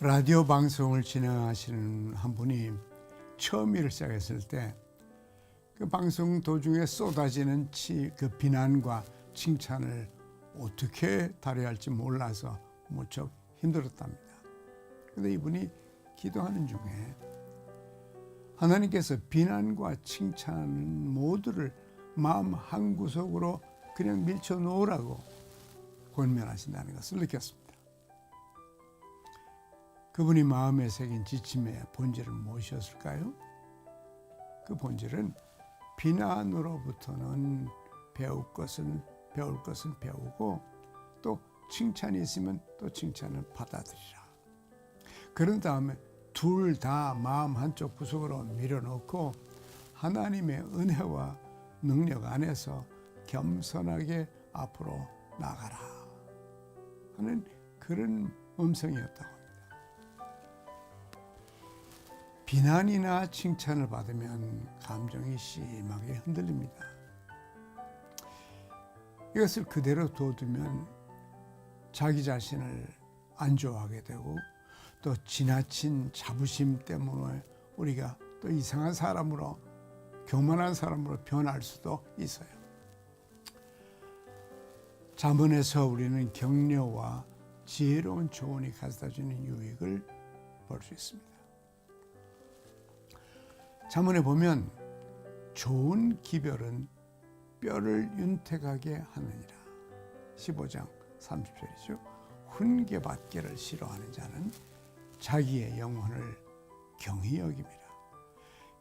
라디오 방송을 진행하시는 한 분이 처음 일을 시작했을 때 그 방송 도중에 쏟아지는 치, 그 비난과 칭찬을 어떻게 다뤄야 할지 몰라서 무척 힘들었답니다. 그런데 이분이 기도하는 중에 하나님께서 비난과 칭찬 모두를 마음 한 구석으로 그냥 밀쳐 놓으라고 권면하신다는 것을 느꼈습니다. 그분이 마음에 새긴 지침의 본질은 무엇이었을까요? 그 본질은 비난으로부터는 배울 것은 배울 것은 배우고 또 칭찬이 있으면 또 칭찬을 받아들이라. 그런 다음에 둘 다 마음 한쪽 구석으로 밀어놓고 하나님의 은혜와 능력 안에서 겸손하게 앞으로 나가라 하는 그런 음성이었다고 비난이나 칭찬을 받으면 감정이 심하게 흔들립니다. 이것을 그대로 둬두면 자기 자신을 안 좋아하게 되고 또 지나친 자부심 때문에 우리가 또 이상한 사람으로 교만한 사람으로 변할 수도 있어요. 자문에서 우리는 격려와 지혜로운 조언이 가져다주는 유익을 볼 수 있습니다. 자문에 보면 좋은 기별은 뼈를 윤택하게 하느니라. 15장 30절이죠. 훈계받기를 싫어하는 자는 자기의 영혼을 경히 여깁니다.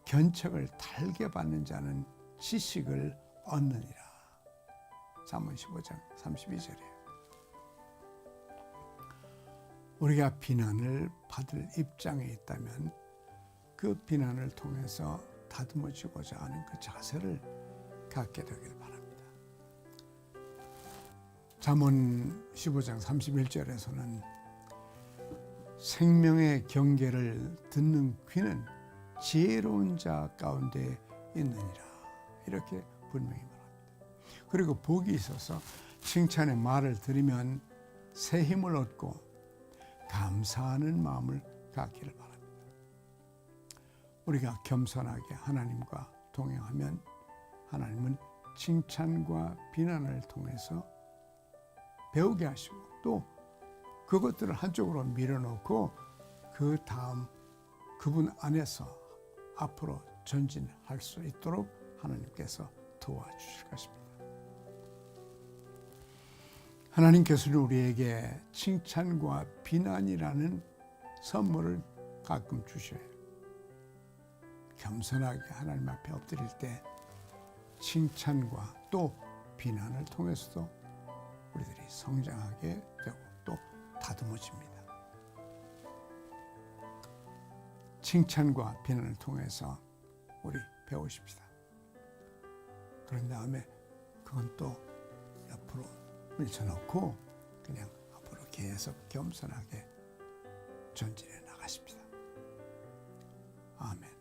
견책을 달게 받는 자는 지식을 얻느니라. 잠언 15장 32절이에요. 우리가 비난을 받을 입장에 있다면 그 비난을 통해서 다듬어지고자 하는 그 자세를 갖게 되길 바랍니다. 잠언 15장 31절에서는 생명의 경계를 듣는 귀는 지혜로운 자 가운데 있느니라 이렇게 분명히 말합니다. 그리고 복이 있어서 칭찬의 말을 들으면 새 힘을 얻고 감사하는 마음을 갖기를 바랍니다. 우리가 겸손하게 하나님과 동행하면 하나님은 칭찬과 비난을 통해서 배우게 하시고 또 그것들을 한쪽으로 밀어놓고 그 다음 그분 안에서 앞으로 전진할 수 있도록 하나님께서 도와주실 것입니다. 하나님께서는 우리에게 칭찬과 비난이라는 선물을 가끔 주셔요. 겸손하게 하나님 앞에 엎드릴 때 칭찬과 또 비난을 통해서도 우리들이 성장하게 되고 또 다듬어집니다. 칭찬과 비난을 통해서 우리 배우십시다. 그런 다음에 그건 또 옆으로 밀쳐놓고 그냥 앞으로 계속 겸손하게 전진해 나가십니다. 아멘.